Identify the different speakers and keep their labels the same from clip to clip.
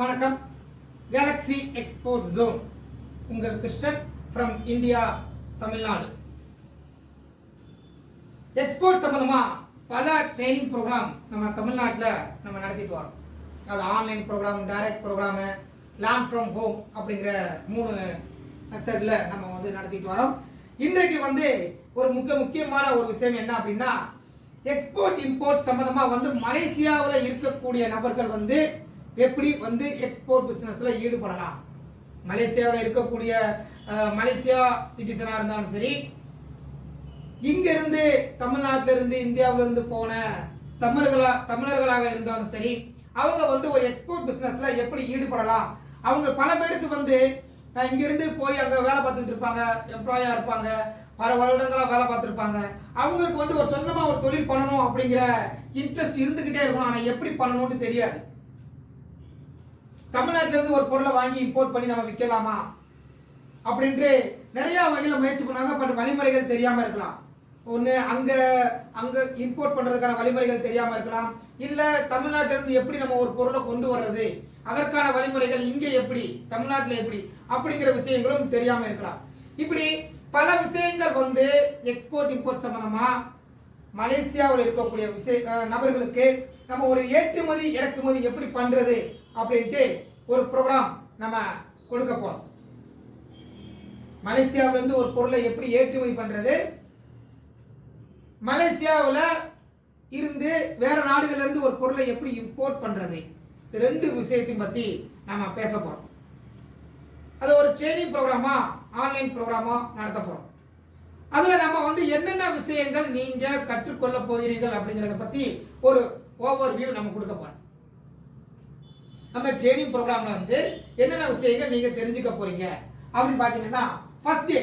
Speaker 1: வணக்கம். Galaxy export zone உங்கள் Krishnan from India Tamil Nadu export சம்பந்தமா பல ட்ரைனிங் ப்ரோக்ராம் நம்ம தமிழ்நாட்டில் நம்ம நடத்திட்டு வரோம். அது online program direct program learn from home அப்படிங்கிற மூணு மெத்தடில் நம்ம வந்து நடத்திட்டு வரோம். இன்றைக்கு வந்து ஒரு முக்கிய முக்கியமான ஒரு விஷயம் என்ன அப்படின்னா எக்ஸ்போர்ட் இம்போர்ட் சம்பந்தமா வந்து மலேசியாவில் இருக்கக்கூடிய நபர்கள் வந்து எப்படி வந்து எக்ஸ்போர்ட் பிசினஸ்ல ஈடுபடலாம்? மலேசியாவில் இருக்கக்கூடிய மலேசியா சிட்டிசனாக இருந்தாலும் சரி இங்கிருந்து தமிழ்நாட்டிலிருந்து இந்தியாவிலிருந்து இருந்து இருந்து போன தமிழர்களா தமிழர்களாக இருந்தாலும் சரி அவங்க வந்து ஒரு எக்ஸ்போர்ட் பிசினஸ்ல எப்படி ஈடுபடலாம்? அவங்க பல பேருக்கு வந்து இங்கிருந்து போய் அங்கே வேலை பார்த்துட்டு இருப்பாங்க எம்ப்ளாயா இருப்பாங்க பல வருடங்களாக வேலை பார்த்துருப்பாங்க. அவங்களுக்கு வந்து ஒரு சொந்தமாக ஒரு தொழில் பண்ணணும் அப்படிங்கிற இன்ட்ரெஸ்ட் இருந்துக்கிட்டே இருக்கணும். ஆனால் எப்படி பண்ணணும்னு தெரியாது. தமிழ்நாட்டிலேருந்து ஒரு பொருளை வாங்கி இம்போர்ட் பண்ணி நம்ம விற்கலாமா? அப்படின்ட்டு நிறைய வகையில் முயற்சி பண்ணாங்க. பட் வழிமுறைகள் தெரியாமல் இருக்கலாம். ஒன்று அங்கே அங்கே இம்போர்ட் பண்ணுறதுக்கான வழிமுறைகள் தெரியாமல் இருக்கலாம். இல்லை தமிழ்நாட்டிலிருந்து எப்படி நம்ம ஒரு பொருளை கொண்டு வர்றது? அதற்கான வழிமுறைகள் இங்கே எப்படி? தமிழ்நாட்டில் எப்படி? அப்படிங்கிற விஷயங்களும் தெரியாமல் இருக்கலாம். இப்படி பல விஷயங்கள் வந்து எக்ஸ்போர்ட் இம்போர்ட் சம்பந்தமாக மலேசியாவில் இருக்கக்கூடிய விஷய நபர்களுக்கு நம்ம ஒரு ஏற்றுமதி இறக்குமதி எப்படி பண்ணுறது அப்படின்ட்டு ஒரு ப்ரோக்ராம் நம்ம கொடுக்க போகிறோம் மலேசியாவிலேருந்து ஒரு பொருளை எப்படி ஏற்றுமதி பண்ணுறது மலேசியாவில் இருந்து வேற நாடுகள்ல இருந்து ஒரு பொருளை எப்படி இம்போர்ட் பண்ணுறது இந்த ரெண்டு விஷயத்தையும் பற்றி நம்ம பேச போகிறோம் அது ஒரு ட்ரைனிங் ப்ரோக்ராமா ஆன்லைன் ப்ரோக்ராமா நடத்த போகிறோம் அதில் நம்ம வந்து என்னென்ன விஷயங்கள் நீங்கள் கற்றுக்கொள்ள போகிறீர்கள் அப்படிங்கிறத பற்றி ஒரு ஓவர் வியூ நம்ம கொடுக்க போகிறோம் நம்ம ட்ரைனிங் ப்ரோக்ராமில் வந்து என்னென்ன விஷயங்கள் நீங்கள் தெரிஞ்சுக்க போறீங்க? அப்படின்னு பார்த்தீங்கன்னா first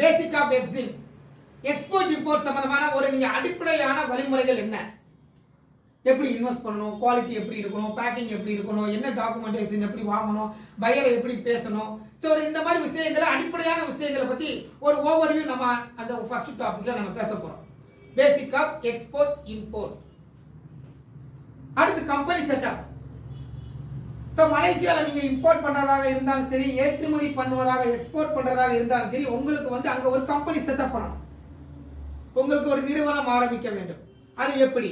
Speaker 1: basic of exim export import சம்பந்தமான ஒரு நீங்கள் அடிப்படையான வழிமுறைகள் என்ன? எப்படி இன்வெஸ்ட் பண்ணணும்? குவாலிட்டி எப்படி இருக்கணும்? பேக்கிங் எப்படி இருக்கணும்? என்ன டாக்குமெண்டேஷன் எப்படி வாங்கணும்? பையரை எப்படி பேசணும்? ஸோ இந்த மாதிரி விஷயங்களை அடிப்படையான விஷயங்களை பற்றி ஒரு ஓவர்வியூ நம்ம அந்த ஃபர்ஸ்ட் டாபிக்ல நம்ம பேச போகிறோம் பேசிக் ஆஃப் எக்ஸ்போர்ட் இம்போர்ட் அடுத்து கம்பெனி செட்டப் இப்போ மலேசியாவில் நீங்கள் இம்போர்ட் பண்ணுறதாக இருந்தாலும் சரி ஏற்றுமதி பண்ணுவதாக எக்ஸ்போர்ட் பண்ணுறதாக இருந்தாலும் சரி உங்களுக்கு வந்து அங்கே ஒரு கம்பெனி செட்டப் பண்ணணும். உங்களுக்கு ஒரு நிறுவனம் ஆரம்பிக்க வேண்டும். அது எப்படி?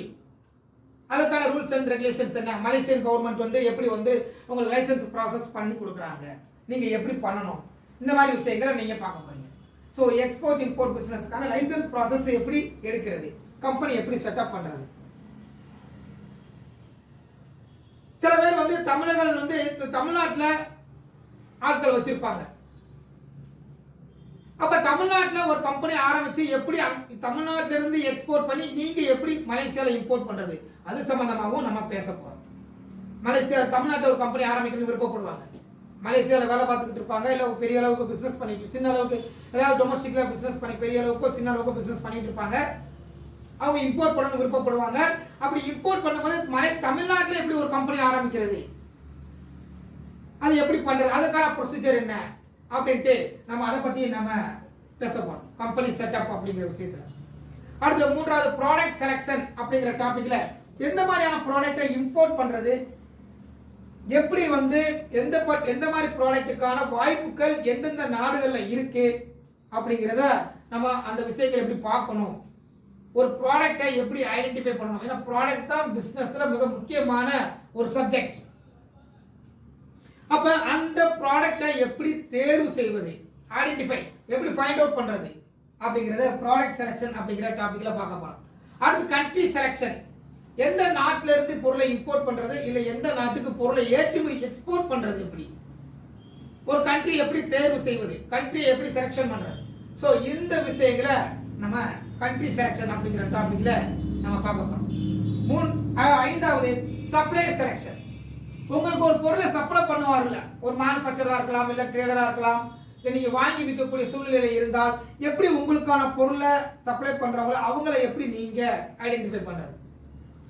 Speaker 1: அதுக்கான ரூல்ஸ் அண்ட் ரெகுலேஷன்ஸ் என்ன? மலேசியன் கவர்மெண்ட் வந்து எப்படி வந்து உங்களுக்கு லைசன்ஸ் ப்ராசஸ் பண்ணி கொடுக்குறாங்க? நீங்கள் எப்படி பண்ணணும்? இந்த மாதிரி விஷயங்களை நீங்கள் பார்க்க போறீங்க. ஸோ எக்ஸ்போர்ட் இம்போர்ட் பிஸ்னஸ்க்கான லைசன்ஸ் ப்ராசஸ் எப்படி எடுக்கிறது? கம்பெனி எப்படி செட்டப் பண்ணுறது சில பேர் வந்து தமிழர்கள் வந்து தமிழ்நாட்டில் ஆட்கள் வச்சிருப்பாங்க. அப்ப தமிழ்நாட்டில் ஒரு கம்பெனி ஆரம்பிச்சு எப்படி தமிழ்நாட்டில இருந்து எக்ஸ்போர்ட் பண்ணி நீங்க எப்படி மலேசியால இம்போர்ட் பண்றது? அது சம்பந்தமாகவும் நம்ம பேச போறோம். மலேசியா தமிழ்நாட்டில் ஒரு கம்பெனி ஆரம்பிக்கணும்னு விருப்பப்படுவாங்க. மலேசியாவில் வேலை பார்த்துக்கிட்டு இருப்பாங்க. இல்லை பெரிய அளவுக்கு பிசினஸ் பண்ணிட்டு சின்ன அளவுக்கு ஏதாவது டொமஸ்டிக்ல பிசினஸ் பண்ணி பெரிய அளவுக்கு சின்ன அளவுக்கு பிசினஸ் பண்ணிட்டு இருப்பாங்க. அவங்க இம்போர்ட் பண்ணணும்னு விருப்பப்படுவாங்க. அப்படி இம்போர்ட் பண்ணும்போது மலை தமிழ்நாட்டில் எப்படி ஒரு கம்பெனி ஆரம்பிக்கிறது? அது எப்படி பண்றது? அதுக்கான ப்ரொசீஜர் என்ன? அப்படின்ட்டு நம்ம அதை பத்தி நம்ம பேச போறோம். கம்பெனி செட்டப் அப்படிங்கிற விஷயத்துல. அடுத்து மூன்றாவது ப்ராடக்ட் செலெக்ஷன் அப்படிங்கிற டாபிக்ல எந்த மாதிரியான ப்ராடக்ட்டை இம்போர்ட் பண்றது? எப்படி வந்து எந்த எந்த மாதிரி ப்ராடக்ட்டுக்கான வாய்ப்புகள் எந்தெந்த நாடுகளில் இருக்கு? அப்படிங்கிறத நம்ம அந்த விஷயங்களை எப்படி பார்க்கணும்? ஒரு ப்ராடக்ட்டை எப்படி ஐடென்டிஃபை பண்ணணும்? ஏன்னா ப்ராடக்ட் தான் பிஸ்னஸில் மிக முக்கியமான ஒரு சப்ஜெக்ட் அப்போ அந்த ப்ராடக்ட்டை எப்படி தேர்வு செய்வது? ஐடென்டிஃபை எப்படி ஃபைண்ட் அவுட் பண்ணுறது அப்படிங்கிறத ப்ராடக்ட் செலெக்ஷன் அப்படிங்கிற டாப்பிக்கில் பார்க்க போறோம். அடுத்து கண்ட்ரி செலெக்ஷன் எந்த நாட்டில இருந்து பொருளை இம்போர்ட் பண்ணுறது இல்லை எந்த நாட்டுக்கு பொருளை ஏற்றுமதி எக்ஸ்போர்ட் பண்ணுறது எப்படி? ஒரு கண்ட்ரி எப்படி தேர்வு செய்வது? கண்ட்ரியை எப்படி செலெக்ஷன் பண்ணுறது ஸோ இந்த விஷயங்களை நம்ம கண்ட்ரி செலெக்ஷன் அப்படிங்கிற டாபிக்ல நம்ம பார்க்க போறோம். மூணு ஐந்தாவது சப்ளையர் செலெக்ஷன் உங்களுக்கு ஒரு பொருளை சப்ளை பண்ணுவார்ல ஒரு மேனுஃபேக்சராக இருக்கலாம் இல்லை ட்ரேடராக இருக்கலாம். இல்லை நீங்கள் வாங்கி விற்கக்கூடிய சூழ்நிலை இருந்தால் எப்படி உங்களுக்கான பொருளை சப்ளை பண்ணுறவங்கள அவங்கள எப்படி நீங்கள் ஐடென்டிஃபை பண்ணுறது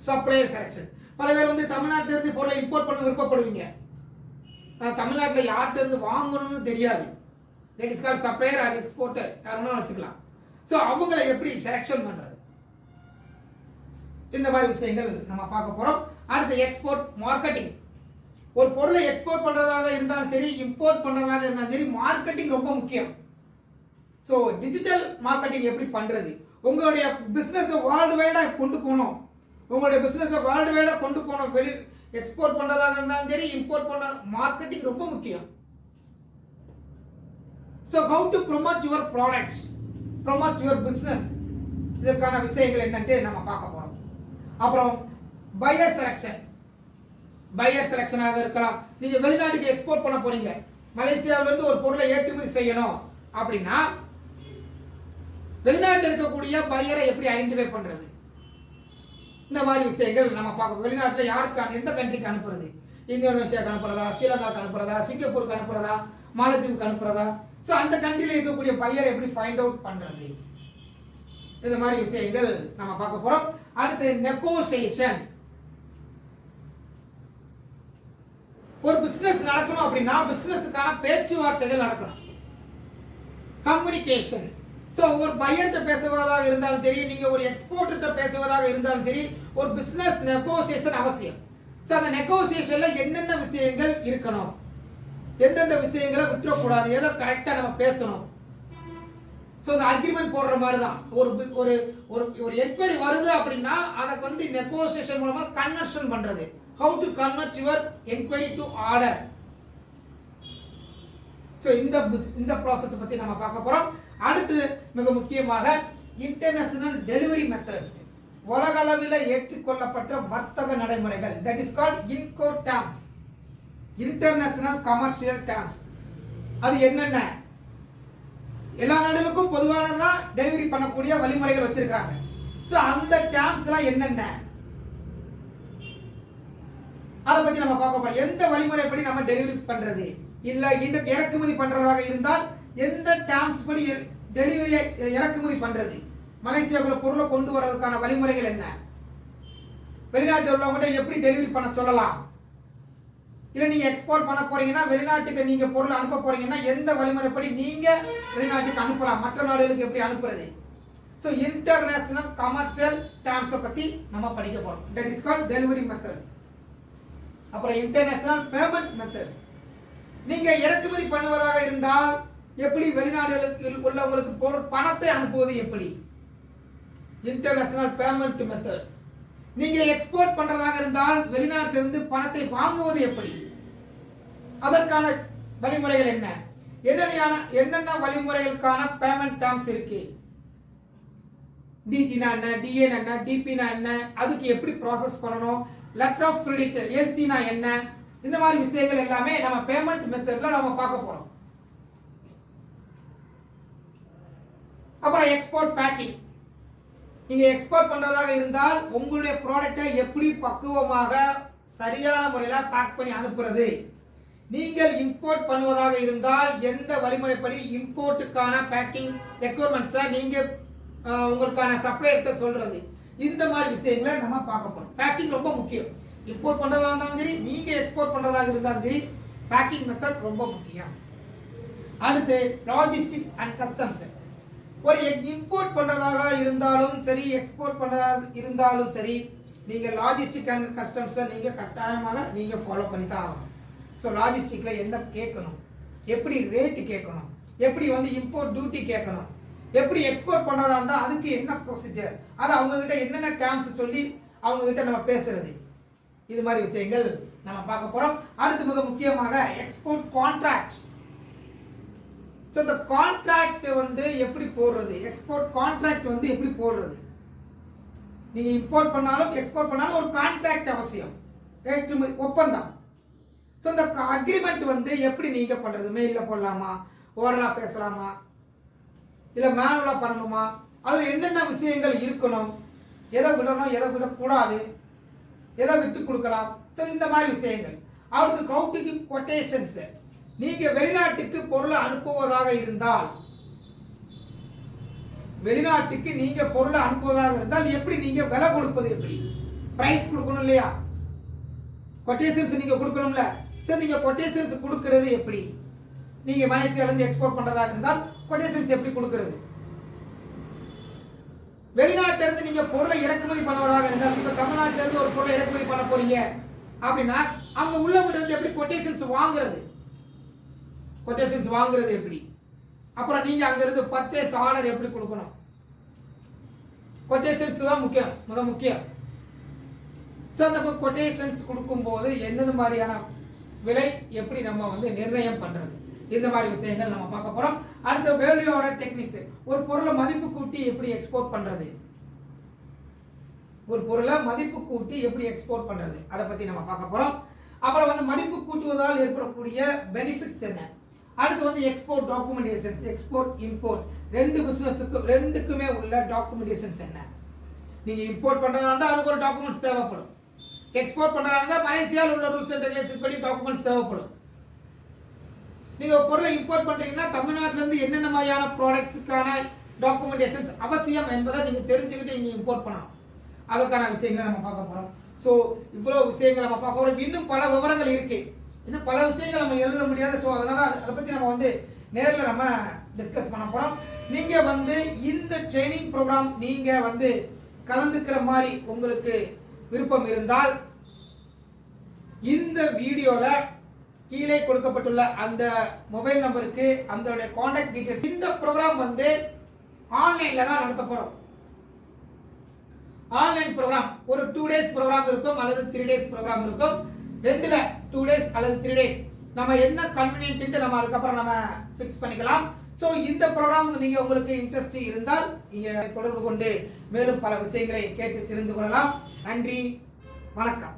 Speaker 1: சப்ளையர் செலெக்ஷன் பல பேர் வந்து தமிழ்நாட்டிலேருந்து பொருளை இம்போர்ட் பண்ண விருப்பப்படுவீங்க. தமிழ்நாட்டில் யார்கிட்டேருந்து யார்கிட்ட இருந்து வாங்கணும்னு தெரியாது. That is call supplier or exporter யாருன்னா வச்சுக்கலாம். ஸோ அவங்கள எப்படி செலெக்ஷன் பண்ணுறது இந்த மாதிரி விஷயங்கள் நம்ம பார்க்க போகிறோம் அடுத்து எக்ஸ்போர்ட் மார்க்கெட்டிங் ஒரு பொருளை எக்ஸ்போர்ட் பண்ணுறதாக இருந்தாலும் சரி இம்போர்ட் பண்ணுறதாக இருந்தாலும் சரி மார்க்கெட்டிங் ரொம்ப முக்கியம். ஸோ டிஜிட்டல் மார்க்கெட்டிங் எப்படி பண்ணுறது உங்களுடைய பிஸ்னஸை வேர்ல்டு வைடாக கொண்டு போகணும். உங்களுடைய பிஸ்னஸை வேர்ல்டு வைடாக கொண்டு போகணும். வெளி எக்ஸ்போர்ட் பண்ணுறதாக இருந்தாலும் சரி இம்போர்ட் பண்ண மார்க்கெட்டிங் ரொம்ப முக்கியம். So how to promote your products promote your business இதற்கான விஷயங்கள் என்னன்ட்டு நம்ம பார்க்க போறோம். அப்புறம் பையர் செலக்ஷன் பையர் செலக்ஷனாக இருக்கலாம். நீங்க வெளிநாட்டுக்கு எக்ஸ்போர்ட் பண்ண போறீங்க. மலேசியாவில இருந்து ஒரு பொருளை ஏற்றுமதி செய்யணும் அப்படின்னா வெளிநாட்டில் இருக்கக்கூடிய பையரை எப்படி ஐடென்டிஃபை பண்றது? இந்த மாதிரி விஷயங்கள் நம்ம பார்க்க வெளிநாட்டில் யாருக்கு எந்த கண்ட்ரிக்கு அனுப்புறது? இந்தோனேஷியாவுக்கு அனுப்புறதா? ஸ்ரீலங்காவுக்கு அனுப்புறதா? சிங்கப்பூருக்கு அனுப்புறதா? மாலத்தீவுக்கு அனுப்புறதா? ஸோ அந்த கண்ட்ரியில் இருக்கக்கூடிய பையரை எப்படி ஃபைண்ட் அவுட் பண்ணுறது இந்த மாதிரி விஷயங்கள் நம்ம பார்க்க போகிறோம் அடுத்து நெகோசியேஷன் ஒரு பிசினஸ் நடக்கணும் அப்படின்னா பிசினஸுக்கான பேச்சுவார்த்தைகள் நடக்கணும். கம்யூனிகேஷன் ஸோ ஒரு பையர்கிட்ட பேசுவதாக இருந்தாலும் சரி நீங்கள் ஒரு எக்ஸ்போர்ட்டர்கிட்ட பேசுவதாக இருந்தாலும் சரி ஒரு பிஸ்னஸ் நெகோசியேஷன் அவசியம். ஸோ அந்த நெகோசியேஷனில் என்னென்ன விஷயங்கள் இருக்கணும்? எந்தெந்த விஷயங்களை விட்டுறக்கூடாது. ஏதோ கரெக்டாக நம்ம பேசணும். ஸோ அந்த அக்ரிமெண்ட் போடுற மாதிரி தான் ஒரு ஒரு ஒரு ஒரு என்கொயரி வருது அப்படின்னா அதை வந்து நெகோசியேஷன் மூலமாக கன்வர்ஷன் பண்ணுறது how to convert your enquiry to order so இந்த இந்த ப்ராசஸ் பற்றி நம்ம பார்க்க போகிறோம் அடுத்து மிக முக்கியமாக இன்டர்நேஷனல் டெலிவரி மெத்தட்ஸ் உலகளவில் ஏற்றுக்கொள்ளப்பட்ட வர்த்தக நடைமுறைகள். That is called Incoterms international commercial terms அது என்னென்ன? எல்லா நாடுகளுக்கும் பொதுவானதான் டெலிவரி பண்ணக்கூடிய வழிமுறைகள் வச்சிருக்காங்க சோ அந்த டேம்ஸ்லாம் என்னென்ன? அதை பத்தி நம்ம பார்க்க போறோம். எந்த வழிமுறைப்படி நம்ம டெலிவரி பண்றது? இல்ல இந்த இறக்குமதி பண்றதாக இருந்தால் எந்த டேம்ஸ் படி டெலிவரி இறக்குமதி பண்றது? மலேசியாவுக்குள்ள பொருளை கொண்டு வர்றதுக்கான வழிமுறைகள் என்ன? வெளிநாட்டில் உள்ளவங்ககிட்ட எப்படி டெலிவரி பண்ண சொல்லலாம்? இல்லை நீங்கள் எக்ஸ்போர்ட் பண்ண போறீங்கன்னா வெளிநாட்டுக்கு நீங்கள் பொருள் அனுப்ப போறீங்கன்னா எந்த வழிமுறைப்படி நீங்கள் வெளிநாட்டுக்கு அனுப்பலாம்? மற்ற நாடுகளுக்கு எப்படி அனுப்புறது? ஸோ இன்டர்நேஷனல் கமர்ஷியல் டேர்ம்ஸை பற்றி நம்ம படிக்க போகிறோம் that is call delivery methods அப்புறம் இன்டர்நேஷனல் பேமெண்ட் மெத்தட்ஸ் நீங்கள் இறக்குமதி பண்ணுவதாக இருந்தால் எப்படி வெளிநாடுகளுக்கு உள்ளவங்களுக்கு பொருள் பணத்தை அனுப்புவது எப்படி? இன்டர்நேஷனல் பேமெண்ட் மெத்தட்ஸ் நீங்க எக்ஸ்போர்ட் பண்றதாக இருந்தால் வெளிநாட்டிலிருந்து பணத்தை வாங்குவது எப்படி? அதற்கான வழிமுறைகள் என்ன? என்னென்ன என்னென்ன வழிமுறைகளுக்கான பேமெண்ட் டேர்ம்ஸ் இருக்கு? டிடினா என்ன? டிஎன் என்ன? டிபினா என்ன? அதுக்கு எப்படி ப்ராசஸ் பண்ணணும்? லெட்டர் ஆஃப் கிரெடிட் எல்சினா என்ன? இந்த மாதிரி விஷயங்கள் எல்லாமே நம்ம பேமெண்ட் மெத்தட்ல நம்ம பார்க்க போறோம். அப்புறம் எக்ஸ்போர்ட் பேக்கிங் நீங்க எக்ஸ்போர்ட் பண்றதாக இருந்தால் உங்களுடைய ப்ராடக்ட்டை எப்படி பக்குவமாக சரியான முறையில் பேக் பண்ணி அனுப்புறது? நீங்கள் இம்போர்ட் பண்ணுவதாக இருந்தால் எந்த வழிமுறைப்படி இம்போர்ட்டுக்கான பேக்கிங் ரெக்குவயர்மெண்ட்ஸை நீங்கள் உங்களுக்கான சப்ளையர்கிட்ட சொல்கிறது இந்த மாதிரி விஷயங்களை நம்ம பார்க்க போகிறோம் பேக்கிங் ரொம்ப முக்கியம். இம்போர்ட் பண்ணுறதா இருந்தாலும் சரி நீங்கள் எக்ஸ்போர்ட் பண்ணுறதாக இருந்தாலும் சரி பேக்கிங் மெத்தட் ரொம்ப முக்கியம். அடுத்து லாஜிஸ்டிக் அண்ட் கஸ்டம்ஸ் ஒரு இம்போர்ட் பண்ணுறதாக இருந்தாலும் சரி எக்ஸ்போர்ட் பண்ணுறதா இருந்தாலும் சரி நீங்கள் லாஜிஸ்டிக் அண்ட் கஸ்டம்ஸை நீங்கள் கட்டாயமாக நீங்கள் ஃபாலோ பண்ணி தான் ஆகணும். ஸோ லாஜிஸ்டிக்கில் என்ன கேட்கணும்? எப்படி ரேட்டு கேட்கணும்? எப்படி வந்து இம்போர்ட் டியூட்டி கேட்கணும்? எப்படி எக்ஸ்போர்ட் பண்ணுறதா இருந்தால் அதுக்கு என்ன ப்ரொசீஜர் அது அவங்கக்கிட்ட என்னென்ன டேர்ம்ஸ் சொல்லி அவங்க கிட்ட நம்ம பேசுறது? இது மாதிரி விஷயங்கள் நம்ம பார்க்க போகிறோம் அடுத்து மிக முக்கியமாக எக்ஸ்போர்ட் கான்ட்ராக்ட் ஸோ இந்த கான்ட்ராக்ட் வந்து எப்படி போடுறது? எக்ஸ்போர்ட் கான்ட்ராக்ட் வந்து எப்படி போடுறது? நீங்கள் இம்போர்ட் பண்ணாலும் எக்ஸ்போர்ட் பண்ணாலும் ஒரு கான்ட்ராக்ட் அவசியம். ஏற்றுமதி ஒப்பந்தம். ஸோ இந்த அக்ரிமெண்ட் வந்து எப்படி நீங்கள் பண்ணுறது மெயிலில் போடலாமா? ஓரலாக பேசலாமா? இல்லை மேனுவலாக பண்ணணுமா? அதில் என்னென்ன விஷயங்கள் இருக்கணும்? எதை விடணும் எதை விடக்கூடாது? எதை விட்டு கொடுக்கலாம்? ஸோ இந்த மாதிரி விஷயங்கள். அவருக்கு கவுண்டிக்கு கொட்டேஷன்ஸு நீங்கள் வெளிநாட்டுக்கு பொருளை அனுப்புவதாக இருந்தால் வெளிநாட்டுக்கு நீங்க பொருளை அனுப்புவதாக இருந்தால் எப்படி நீங்க விலை கொடுப்பது எப்படி? பிரைஸ் கொடுக்கணும் இல்லையா? கொட்டேஷன்ஸ் நீங்க கொடுக்கணும்ல. சரி நீங்கள் கொட்டேஷன்ஸ் கொடுக்கறது எப்படி? நீங்கள் மலேசியாவிலேருந்து எக்ஸ்போர்ட் பண்ணுறதாக இருந்தால் கொட்டேஷன்ஸ் எப்படி கொடுக்கறது? வெளிநாட்டிலேருந்து நீங்கள் பொருளை இறக்குமதி பண்ணுவதாக இருந்தால் இப்போ தமிழ்நாட்டிலேருந்து ஒரு பொருளை இறக்குமதி பண்ண போறீங்க அப்படின்னா அங்கே உள்ளவங்கிட்ட இருந்து எப்படி கொட்டேஷன்ஸ் வாங்குறது? கொட்டேஷன்ஸ் வாங்குறது எப்படி? அப்புறம் நீங்கள் அங்கேருந்து பர்ச்சேஸ் ஆர்டர் எப்படி கொடுக்கணும்? கொட்டேஷன்ஸ் தான் முக்கியம் மிக முக்கியம். ஸோ அந்த கொட்டேஷன்ஸ் கொடுக்கும்போது எந்தெந்த மாதிரியான விலை எப்படி நம்ம வந்து நிர்ணயம் பண்றது? இந்த மாதிரி விஷயங்கள் நம்ம பார்க்க போறோம். அடுத்த வேல்யூ ஆர்டர் டெக்னிக்ஸ் ஒரு பொருளை மதிப்பு கூட்டி எப்படி எக்ஸ்போர்ட் பண்றது? ஒரு பொருளை மதிப்பு கூட்டி எப்படி எக்ஸ்போர்ட் பண்றது? அதை பத்தி நம்ம பார்க்க போறோம். அப்புறம் வந்து மதிப்பு கூட்டுவதால் ஏற்படக்கூடிய பெனிஃபிட்ஸ் என்ன? அடுத்து வந்து எக்ஸ்போர்ட் டாக்குமெண்டேஷன்ஸ் எக்ஸ்போர்ட் இம்போர்ட் ரெண்டு பிசினஸுக்கும் ரெண்டுக்குமே உள்ள டாக்குமெண்டேஷன்ஸ் என்ன? நீங்கள் இம்போர்ட் பண்ணுறதா இருந்தால் அதுக்கு ஒரு டாக்குமெண்ட்ஸ் தேவைப்படும். எக்ஸ்போர்ட் பண்றதா மலேசியாவில் உள்ள ரூல்ஸ் அண்ட் ரெகுலேஷன் படி டாக்குமெண்ட்ஸ் தேவைப்படும். நீங்கள் பொருளை இம்போர்ட் பண்ணுறீங்கன்னா தமிழ்நாட்டிலேருந்து என்னென்ன மாதிரியான ப்ராடக்ட்ஸுக்கான டாக்குமெண்டேஷன்ஸ் அவசியம் என்பதை நீங்கள் தெரிஞ்சுக்கிட்டு நீங்கள் இம்போர்ட் பண்ணணும். அதுக்கான விஷயங்களை நம்ம பார்க்க போகிறோம் ஸோ இவ்வளோ விஷயங்கள் நம்ம பார்க்க போகிறோம் இன்னும் பல விவரங்கள் இருக்குது இன்னும் பல விஷயங்கள் நம்ம எழுத முடியாது. ஸோ அதனால் அதை பற்றி நம்ம வந்து நேரில் நம்ம டிஸ்கஸ் பண்ண போகிறோம் நீங்கள் வந்து இந்த ட்ரைனிங் ப்ரோக்ராம் நீங்கள் வந்து கலந்துக்கிற மாதிரி உங்களுக்கு விருப்பம் இருந்தால் இந்த வீடியோல கீழே கொடுக்கப்பட்டுள்ள அந்த மொபைல் நம்பருக்கு அந்த காண்டாக்ட் டீடைல்ஸ் இந்த ப்ரோக்ராம் வந்து ஆன்லைன்ல தான் நடத்த போறோம். ஆன்லைன் ப்ரோக்ராம் ஒரு டூ டேஸ் ப்ரோக்ராம் இருக்கும் அல்லது த்ரீ டேஸ் ப்ரோக்ராம் இருக்கும். ரெண்டுல டூ டேஸ் அல்லது த்ரீ டேஸ் நம்ம என்ன கன்வீனியன்ட் நம்ம அதுக்கப்புறம் நம்ம ஃபிக்ஸ் பண்ணிக்கலாம். ஸோ இந்த ப்ரோக்ராம் நீங்க உங்களுக்கு இன்ட்ரெஸ்ட் இருந்தால் நீங்க தொடர்பு கொண்டு மேலும் பல விஷயங்களை கேட்டு தெரிந்து கொள்ளலாம். நன்றி வணக்கம்.